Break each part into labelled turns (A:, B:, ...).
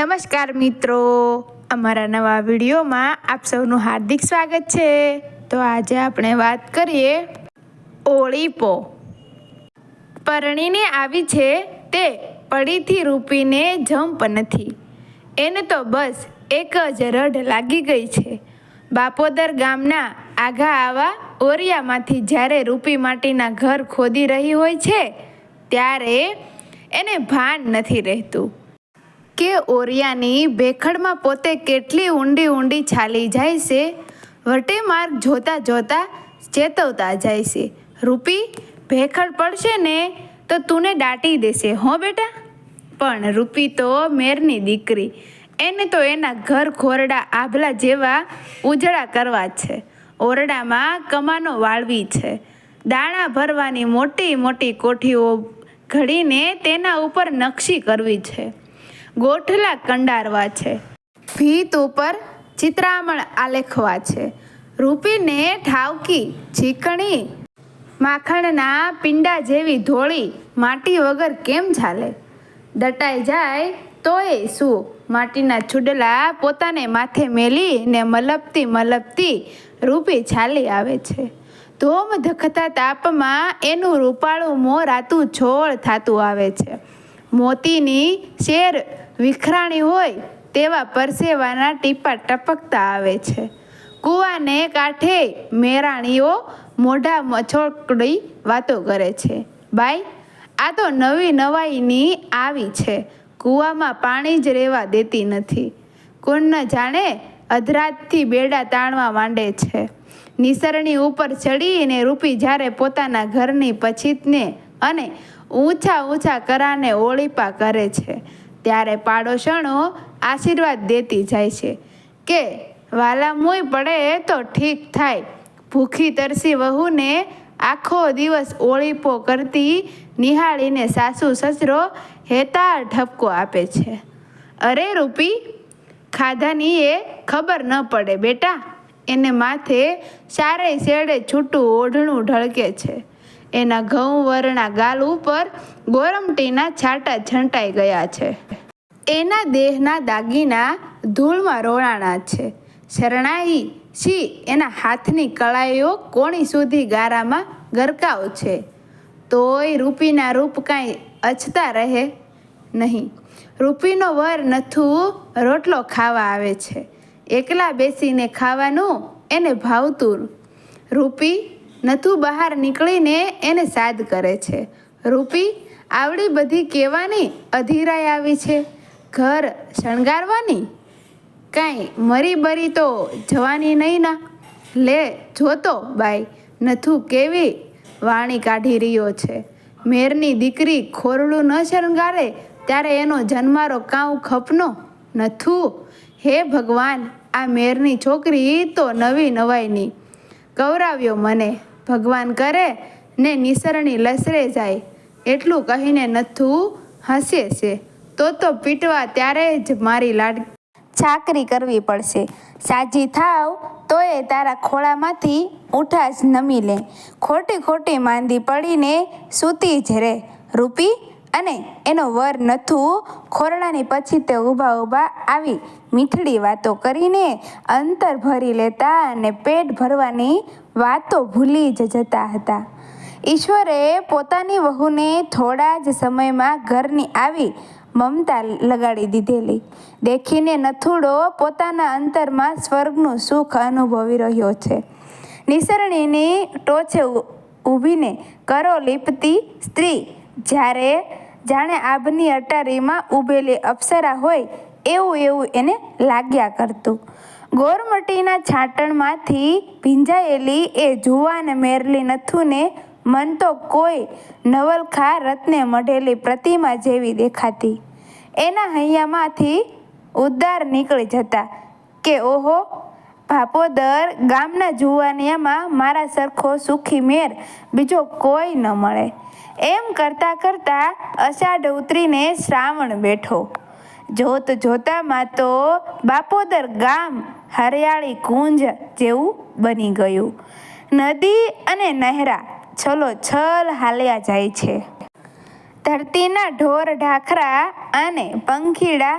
A: નમસ્કાર મિત્રો. અમારા નવા વિડીયોમાં આપ સૌનું હાર્દિક સ્વાગત છે. તો આજે આપણે વાત કરીએ ઓળીપો. પરણીને આવી છે તે પડીથી રૂપીને જંપ નથી. એને તો બસ એક જ રઢ લાગી ગઈ છે. બાપોદર ગામના આઘા આવા ઓરિયામાંથી જ્યારે રૂપી માટીના ઘર ખોદી રહી હોય છે, ત્યારે એને ભાન નથી રહેતું. કે ઓરિયાની ભેખડમાં પોતે કેટલી ઊંડી ઊંડી છાલી જાય છે? વટે માર્ગ જોતા જોતા ચેતવતા જાય છે. રૂપી, ભેખડ પડશે ને તો તુને દાટી દેશે, હો બેટા? પણ રૂપી તો મેરની દીકરી. એને તો એના ઘર ખોરડા આભલા જેવા ઉજળા કરવા છે. ઓરડામાં કમાનો વાળવી છે. દાણા ભરવાની મોટી મોટી કોઠીઓ ઘડીને તેના ઉપર નકશી કરવી છે. ગોઠલા કંડારવા છે. ભીત ઉપર ચિત્રામણ આલેખવા છે. રૂપીને ઠાવકી ચીકણી માખણના પિંડા જેવી ધોળી માટી વગર કેમ ચાલે દટાઈ જાય તોય શું? માટીના છુડલા પોતાને માથે મેલી ને મલપતી મલપતી રૂપી ચાલી આવે છે. ધોમ ધખતા તાપમાં એનું રૂપાળું મોં રાતું છોળ થતું આવે છે. મોતીની શેર વિખરાણી હોય તેવા પરસેવાના ટીપા ટપકતા આવે છે. કૂવાને કાંઠે મેરાણીઓ મોઢા મછોકડી વાતો કરે છે. બાઈ, આ તો નવી નવાઈની આવી છે. કૂવામાં પાણી જ રહેવા દેતી નથી. કોણ જાણે અધરાતથી બેડા તાણવા માંડે છે. નિસરણી ઉપર ચડીને રૂપી જ્યારે પોતાના ઘરની પછીતને અને ઊંચા ઊંચા કરાને ઓળીપા કરે છે. ત્યારે પાડોશણો આશીર્વાદ દેતી જાય છે કે વાલા મુય પડે તો ઠીક થાય. ભૂખી તરસી વહુને આખો દિવસ ઓળીપો કરતી નિહાળીને સાસુ સસરો હેતા ઠપકો આપે છે. અરે રૂપી ખાધાની એ ખબર ન પડે બેટા. એને માથે ચારે શેડે છૂટું ઓઢણું ઢળકે છે. એના ઘઉં વરણા ગાલ ઉપર ગોરમટીના છાંટા છંટાઈ ગયા છે. એના દેહના દાગીના ધૂળમાં રોળાણા છે. શરણાઈ શી એના હાથની કળાઈઓ કોણી સુધી ગારામાં ગરકાવ છે. તોય રૂપીના રૂપ કાંઈ અછતા રહે નહીં. રૂપીનો વર નથું રોટલો ખાવા આવે છે. એકલા બેસીને ખાવાનું એને ભાવતું રૂપી નથું બહાર નીકળીને એને સાદ કરે છે. રૂપી, આવડી બધી કહેવાની અધીરાઈ આવી છે? ઘર શણગારવાની? કાંઈ મરી બરી તો જવાની નહીં ના. લે જોતો બાઈ, નથું કેવી વાણી કાઢી રહ્યો છે. મેરની દીકરી ખોરડું ન શણગારે, ત્યારે એનો જન્મારો કાઉ ખપનો? નથું, હે ભગવાન, આ મેરની છોકરી તો નવી નવાઈની. કવરાવ્યો મને, ભગવાન કરે ને નિસરણી લસરે જાય. એટલું કહીને નથું હસે છે. તો તો પીટવા ત્યારે જ મારી લાડ ચાકરી કરવી પડશે. સાજી થાવ, તોય તારા ખોળામાંથી ઉઠા નમી લે. ખોટી ખોટી માંદી પડીને સૂતી જ રહે. રૂપી, અને એનો વર નથું ખોરડાની પછી તે ઊભા ઊભા આવી મીઠડી વાતો કરીને અંતર ભરી લેતા અને પેટ ભરવાની વાતો ભૂલી જ જતા હતા. ઈશ્વરે પોતાની વહુને થોડા જ સમયમાં ઘરની આવી મમતા લગાડી દીધેલી. દેખીને નથુડો પોતાના અંતરમાં સ્વર્ગનું સુખ અનુભવી રહ્યો છે. નિસરણીની ટોચે ઊભીને કરો લીપતી સ્ત્રી, જ્યારે, જાણે આભની અટારીમાં ઊભેલી અપ્સરા હોય, એવું એવું એને લાગ્યા કરતું. ગોરમટીના છાંટણમાંથી ભીંજાયેલી એ જુવાન મેરલી નથુને મન તો કોઈ નવલખા રત્ને મઢેલી પ્રતિમા જેવી દેખાતી. એના હૈયામાંથી ઉદ્ધાર નીકળી જતા કે ઓહો, ભાપોદર ગામના જુવાનિયામાં મારા સરખો સુખી મેર બીજો કોઈ ન મળે. એમ કરતાં કરતાં અષાઢ ઉતરીને શ્રાવણ બેઠો. જોત જોતામાં તો બાપોદર ગામ હરિયાળી કુંજ જેવું બની ગયું. નદી અને નહેરા છલો છલ હાલ્યા જાય છે. ધરતીના ઢોર, ઢાખરા અને પંખીડા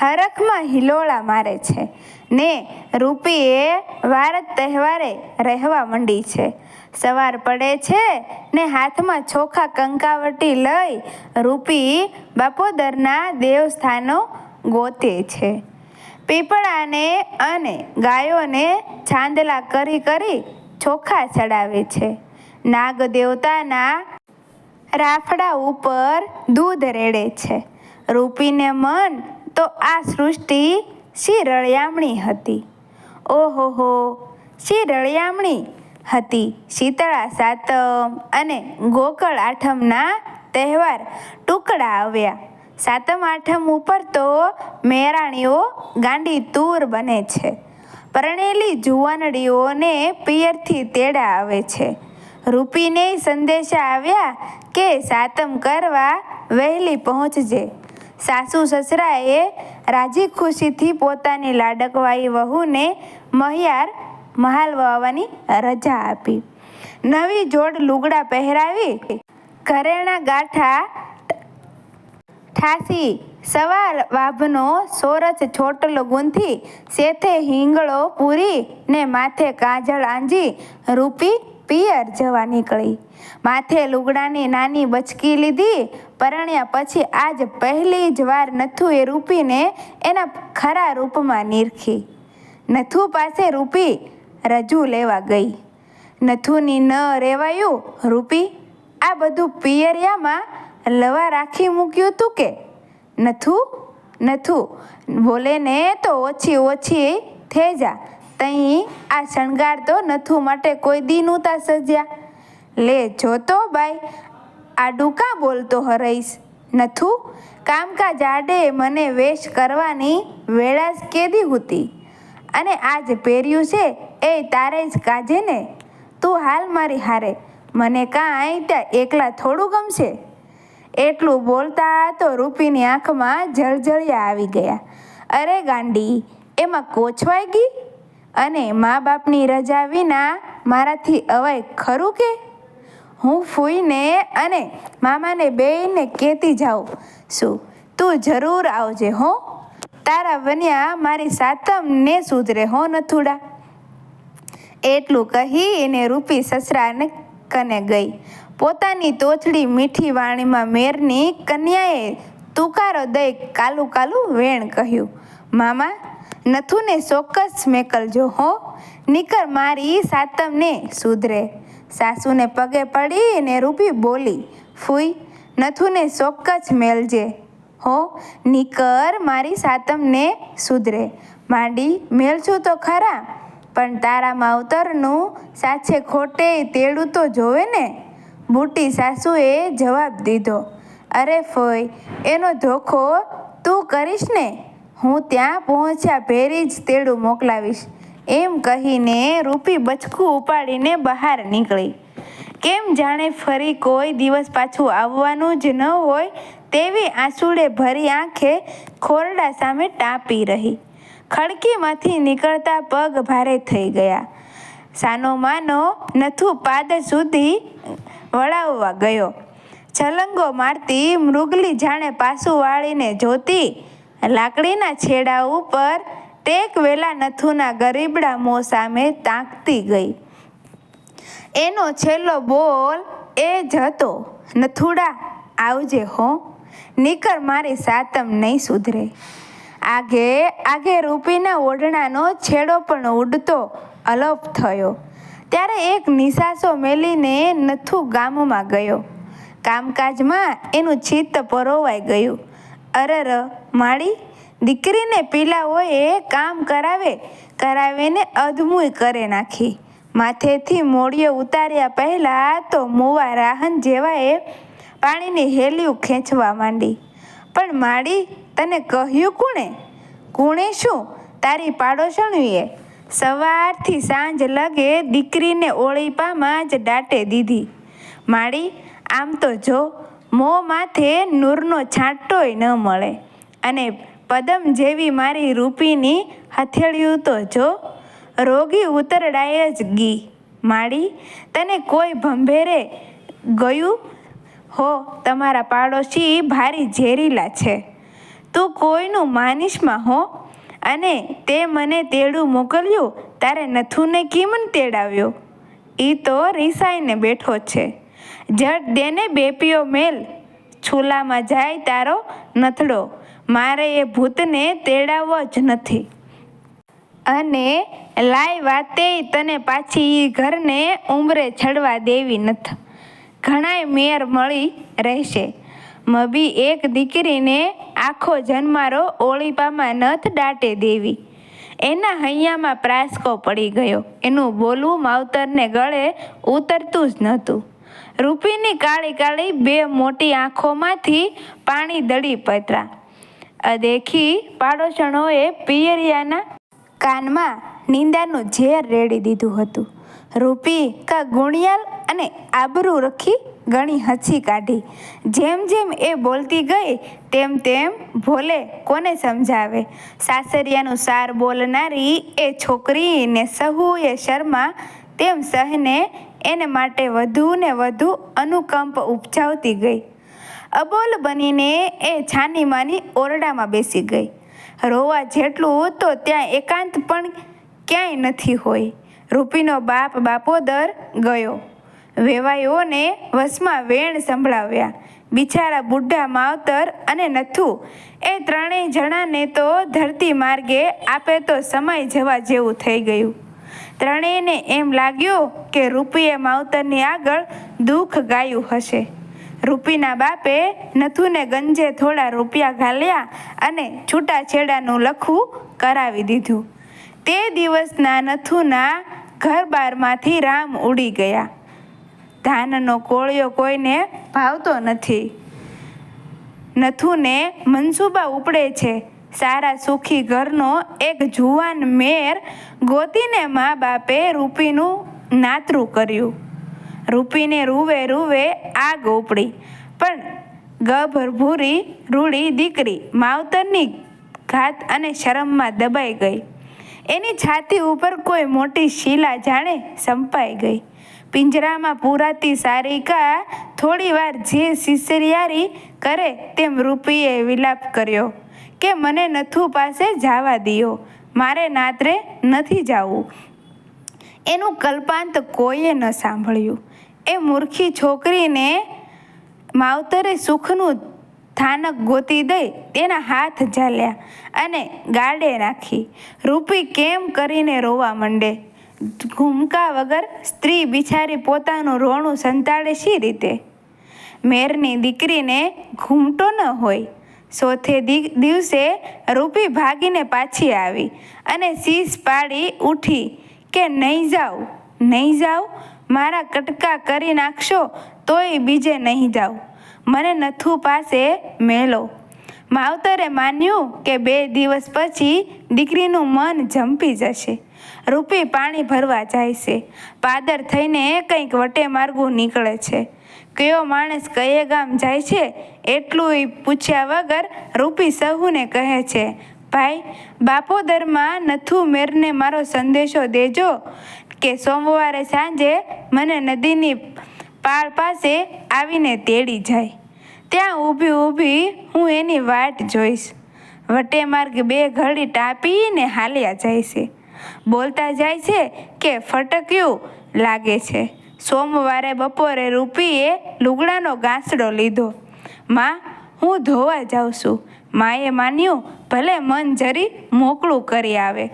A: હરખમાં હિલોળા મારે છે. ને રૂપીએ વારત તહેવારે રહેવા માંડી છે. સવાર પડે છે ને હાથમાં ચોખા કંકાવટી લઈ રૂપી બાપોદરના દેવસ્થાનો ગોતે છે. પીપળાને અને ગાયોને છાંદલા કરી કરી ચોખા ચડાવે છે. નાગ દેવતાના રાફડા ઉપર દૂધ રેડે છે. રૂપીને મન તો આ સૃષ્ટિ શી રળિયામણી હતી. ઓહોહો શી રળિયામણી હતી. શીતળા સાતમ અને ગોકળ આઠમના તહેવાર ટુકડા આવ્યા. સાતમ આઠમ ઉપર તો મેરાણીઓ ગાંડી તૂર બને છે. પરણેલી જુવાનડીઓને પિયરથી તેડા આવે છે. રૂપીને સંદેશા આવ્યા કે સાતમ કરવા વહેલી પહોંચજે. સાસુ સસરાએ રાજી ખુશીથી પોતાની લાડકવાઈ વહુને મહિયાર મહાલ વાવવાની રજા આપી. નવી જોડ લુગડા પહેરાવી ઘરેણા ગાંઠા ઠાસી, સવાર વાભનો સોરસ છોટલો ગૂંથી સેથે હિંગળો પૂરી ને માથે કાજળ આંજી, રૂપી પિયર જવા નીકળી. માથે લુગડાની નાની બચકી લીધી, પરણ્યા પછી આજ પહેલી જ વાર નથુ એ રૂપીને એના ખરા રૂપમાં નીરખી. નથુ પાસે રૂપી રજૂ લેવા ગઈ. નથુની ન રેવાયું, રૂપી, આ બધું પિયરિયામાં લવા રાખી મૂક્યું તું કે? નથુ નથુ બોલે ને તો ઓછી ઓછી થઈ જા. તઈ આ શણગાર તો નથુ માટે કોઈ દી નહોતા સજ્યા. લે જોતો બાઈ આડું કાં બોલતો હરઈશ. નથુ, કામકાજ આડે મને વેશ કરવાની વેળા જ કેદી હતી? અને આજ પહેર્યું છે, એ તારે જ કાજે ને? તું હાલ મારી હારે. મને કાંઈ ત્યાં એકલા થોડું ગમશે? એટલું બોલતા તો રૂપીની આંખમાં જળજળિયા આવી ગયા. અરે ગાંડી, એમાં કોચવાઈ ગઈ? અને મા બાપની રજા વિના મારાથી અવાય ખરું કે? હું ફૂઈને અને મામાને બેને કહેતી જાઉં. શું? તું જરૂર આવજે હો. તારા વન્યા મારી સાતમને સુધરે હો નથુડા. એટલું કહી એને રૂપી સસરાને કને ગઈ. પોતાની તોથડી મીઠી વાણીમાં મેરની કન્યાએ તુકારો દઈ કાલું કાલું વેણ કહ્યું. મામા નથુને ચોક્કસ મેકલજો હો. નીકર મારી સાતમને સુધરે. સાસુને પગે પડી ને રૂપી બોલી, ફૂઈ નથુને ચોક્કસ મેલજે. હો, નીકર મારી સાતમને સુધરે. માંડી મેલશું તો ખરા, પણ તારા માવતરનું સાચે ખોટે તેડું તો જોવે ને? બુટી સાસુએ જવાબ દીધો, અરે ફોય એનો ધોખો તું કરીશ ને? હું ત્યાં પહોંચ્યા ભેરી જ તેડું મોકલાવીશ. એમ કહીને રૂપી બચકું ઉપાડીને બહાર નીકળી. કેમ જાણે ફરી કોઈ દિવસ પાછું આવવાનું જ ન હોય તેવી આંસુડે ભરી આંખે ખોરડા સામે ટાપી રહી. ખડકીમાંથી નીકળતા પગ ભારે થઈ ગયા. સાનો માનો નથુ પાદ સુધી વળાવવા ગયો. છલંગો મારતી મૃગલી જાણે પાસું વાળીને જોતી લાકડીના છેડા ઉપર ટેક વેલા નથુના ગરીબડા મોં સામે તાકતી ગઈ. એનો છેલ્લો બોલ એ જ હતો, નથુડા, આવજે હો નીકર મારી સાતમ નહીં સુધરે. આગે આગે રૂપીના ઓઢણાનો છેડો પણ ઉડતો અલોપ થયો. ત્યારે એક નિશાસો મેલીને નથુ ગામમાં ગયો. કામકાજમાં એનું ચિત્ત પરોવાઈ ગયું. અરર, માળી, દીકરીને પીલાઓએ કામ કરાવે, કરાવીને અધમુય કરે નાખી. માથેથી મોડીઓ ઉતાર્યા પહેલાં તો મોવા રાહન જેવાએ પાણીની હેલીઓ ખેંચવા માંડી. પણ માડી તને કહ્યું કુણે? કુણે શું? તારી પાડોશણીએ સવારથી સાંજ લગે દીકરીને ઓળીપામાં જ દાટે દીધી. માડી આમ તો જો મો માથે નૂરનો છાંટોય ન મળે. અને પદમ જેવી મારી રૂપીની હથેળિયું તો જો રોગી ઉતરડાય જ ગી. માડી તને કોઈ ભંભેરે ગયું? હો, તમારા પાડોશી ભારી ઝેરીલા છે. તું કોઈનું માનીશમાં હો? અને તે મને તેડું મોકલ્યું, તારે નથુને કીમન તેડાવ્યો? એ તો રીસાઈને બેઠો છે. જટ દેને બેપીઓ મેલ. છૂલામાં જાય તારો નથડો. મારે એ ભૂતને તેડાવવો જ નથી. અને લાય વાતે તને પાછી ઘરને ઉંમરે ચડવા દેવી નથ. ઘણાય મેર મળી રહેશે. મબી એક દીકરીને આખો જન્મારો ઓળીપામાં નથ દાટે દેવી. એના હૈયામાં પ્રાસકો પડી ગયો. એનું બોલવું માવતરને ગળે ઉતરતું જ નહોતું. રૂપીની કાળી કાળી બે મોટી આંખોમાંથી પાણી દડી પતરા. દેખી પાડોશણોએ પિયરિયાના કાનમાં નિંદાનું ઝેર રેડી દીધું હતું. રૂપી કા ગુણિયાલ અને આબરૂ રખી ઘણી હસી કાઢી. જેમ જેમ એ બોલતી ગઈ, તેમ તેમ ભોલે કોને સમજાવે? સાસરિયાનું સાર બોલનારી એ છોકરીને સહુએ શર્મા, તેમ સહને એને માટે વધુ ને વધુ અનુકંપ ઉપજાવતી ગઈ. અબોલ બનીને એ છાની માની ઓરડામાં બેસી ગઈ. રોવા જેટલું તો ત્યાં એકાંત પણ ક્યાંય નથી હોય. રૂપીનો બાપ બાપોદર ગયો. વેવાઈઓને વસમાં વેણ સંભળાવ્યા. બિચારા બુઢા માવતર અને નથુ. એ ત્રણેય જણાને તો ધરતી માર્ગે આપે તો સમય જવા જેવું થઈ ગયું. ત્રણેયને એમ લાગ્યું કે રૂપીએ માવતરની આગળ દુઃખ ગાયું હશે. રૂપીના બાપે નથુને ગંજે થોડા રૂપિયા ઘાલ્યા અને છૂટાછેડાનું લખવું કરાવી દીધું. તે દિવસના નથુના ઘર બારમાંથી રામ ઉડી ગયા. ધાનનો કોળિયો કોઈને ભાવતો નથી. નથુને મનસુબા ઉપડે છે. સારા સુખી ઘરનો એક જુવાન મેર ગોતીને મા બાપે રૂપીનું નાતરું કર્યું. રૂપીને રૂવે રૂવે આગ ઉપડી. પણ ગભરભૂરી રૂડી દીકરી માવતરની ઘાત અને શરમમાં દબાઈ ગઈ. એની છાતી ઉપર કોઈ મોટી શીલા જાણે સંપાઈ ગઈ. પિંજરામાં પૂરાતી સારિકા થોડીવાર જે સિસરિયારી કરે તેમ રૂપીએ વિલાપ કર્યો. કે મને નથુ પાસે જવા દિયો. મારે નાતરે નથી જવું. એનું કલ્પાંત કોઈએ ન સાંભળ્યું. એ મૂર્ખી છોકરીને માવતરે સુખનું થાનક ગોતી દઈ તેના હાથ ઝાલ્યા અને ગાડે નાખી રૂપી કેમ કરીને રોવા માંડે? ઘૂમકા વગર સ્ત્રી બિચારી પોતાનું રોણું સંતાડે શી રીતે? મેરની દીકરીને ઘૂમટો ન હોય. દી, દિવસે રૂપી ભાગીને પાછી આવી અને શીશ પાડી ઉઠી કે, નહીં જાઉં નહીં જાઉં, મારા કટકા કરી નાખશો તોય બીજે નહીં જાઉં. મને નથુ પાસે મેલો. માવતરે માન્યું કે બે દિવસ પછી દીકરીનું મન જંપી જશે. રૂપી પાણી ભરવા જાય છે. પાદર થઈને કંઈક વટે માર્ગું નીકળે છે. કયો માણસ કયે ગામ જાય છે, એટલું પૂછ્યા વગર રૂપી સહુને કહે છે, ભાઈ, બાપોદરમાં નથુ મેરને મારો સંદેશો દેજો કે સોમવારે સાંજે મને નદીની પાળ પાસે આવીને તેડી જાય. ત્યાં ઊભી ઊભી હું એની વાટ જોઈશ. વટે માર્ગ બે ઘડી ટાપીને હાલ્યા જાય છે. બોલતા જાય છે કે ફટક્યું લાગે છે. સોમવારે બપોરે રૂપીએ લુગડાનો ગાંસડો લીધો. માં, હું ધોવા જાઉં છું. માએ માન્યું, ભલે મન જરી મોકળું કરી આવે.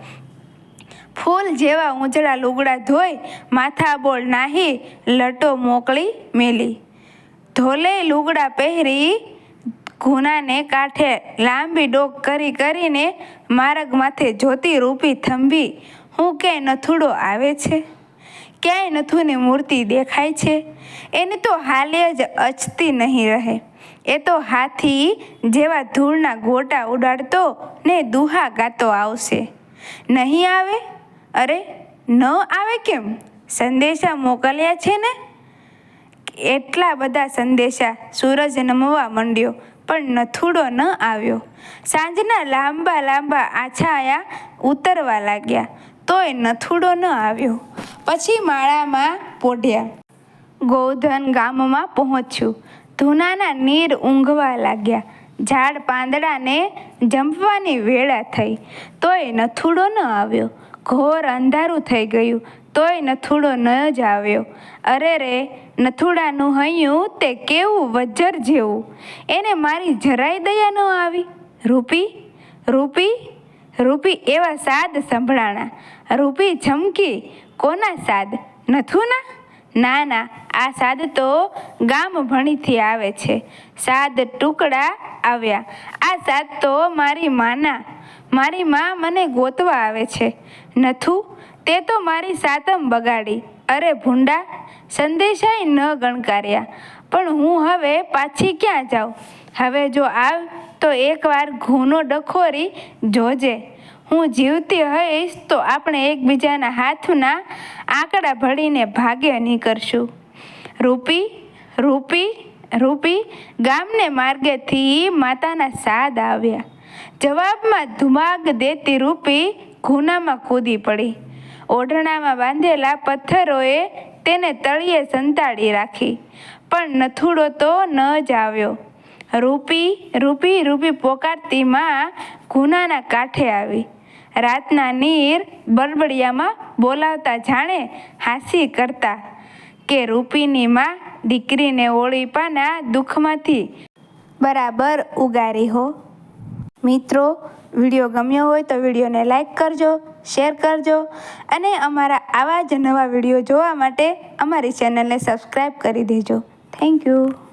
A: ફૂલ જેવા ઊંચડા લુગડા ધોઈ માથા બોળ નાહી લટો મોકળી મેલી. ધોલે લુગડા પહેરી ઘૂનાને કાંઠે લાંબી ડોક કરી કરીને માર્ગ માથે જોતી રૂપી થંભી, હું કે નથુડો આવે છે? ક્યાંય નથુની મૂર્તિ દેખાય છે? એને તો હાલે જ અચતી નહીં રહે. એ તો હાથી જેવા ધૂળના ગોટા ઉડાડતો ને દુહા ગાતો આવશે. નહીં આવે? અરે, ન આવે કેમ? સંદેશા મોકલ્યા છે ને? એટલા બધા સંદેશા સૂરજ નમવા માંડ્યો, પણ નથુડો ન આવ્યો. સાંજના લાંબા લાંબા આછાયા ઉતરવા લાગ્યા, તોય નથુડો ન આવ્યો. પછી માળામાં પોઢ્યા. ગોધન ગામમાં પહોંચ્યું. ધૂનાના નીર ઊંઘવા લાગ્યા. ઝાડ પાંદડાને જંપવાની વેળા થઈ. તોય નથુડો ન આવ્યો. ઘોર અંધારું થઈ ગયું. તોય નથુડો ન જ આવ્યો. અરે રે, નથુડાનું હૈયું તે કેવું વજ્જર જેવું? એને મારી જરાય દયા ન આવી. રૂપી રૂપી રૂપી એવા સાદ સંભળાણા. રૂપી ઝમકી કોના સાદ? નથુના? ના ના આ સાદ તો ગામ ભણીથી આવે છે. સાદ ટુકડા આવ્યા. આ સાદ તો મારી માના. મારી મા મને ગોતવા આવે છે. નથું, તે તો મારી સાતમ બગાડી. અરે ભૂંડા, સંદેશાય ન ગણકાર્યા. પણ હું હવે પાછી ક્યાં જાઉં? હવે જો આવ તો એકવાર ઘૂનો ડખોરી જોજે. હું જીવતી હઈશ તો આપણે એકબીજાના હાથના આંકડા ભળીને ભાગે નીકળશું. રૂપી રૂપી રૂપી ગામને માર્ગેથી માતાના સાદ આવ્યા. જવાબમાં ધુમાગ દેતી રૂપી ગુનામાં કૂદી પડી. ઓઢણામાં બાંધેલા પથ્થરોએ તેને તળિયે સંતાડી રાખી, પણ નથુડો તો ન જ આવ્યો. રૂપી રૂપી રૂપી પોકારતી માં ગુનાના કાંઠે આવી. રાતના નીર બળબડિયામાં બોલાવતા જાણે હાસી કરતા કે રૂપીની માં દીકરીને ઓળી પાના દુઃખમાંથી બરાબર ઉગારી હો. મિત્રો, વીડિયો ગમ્યો હોય તો વિડીયોને લાઈક કરજો, શેર કરજો અને અમારા આવા જ નવા વીડિયો જોવા માટે અમારી ચેનલને સબસ્ક્રાઈબ કરી દેજો. Thank you.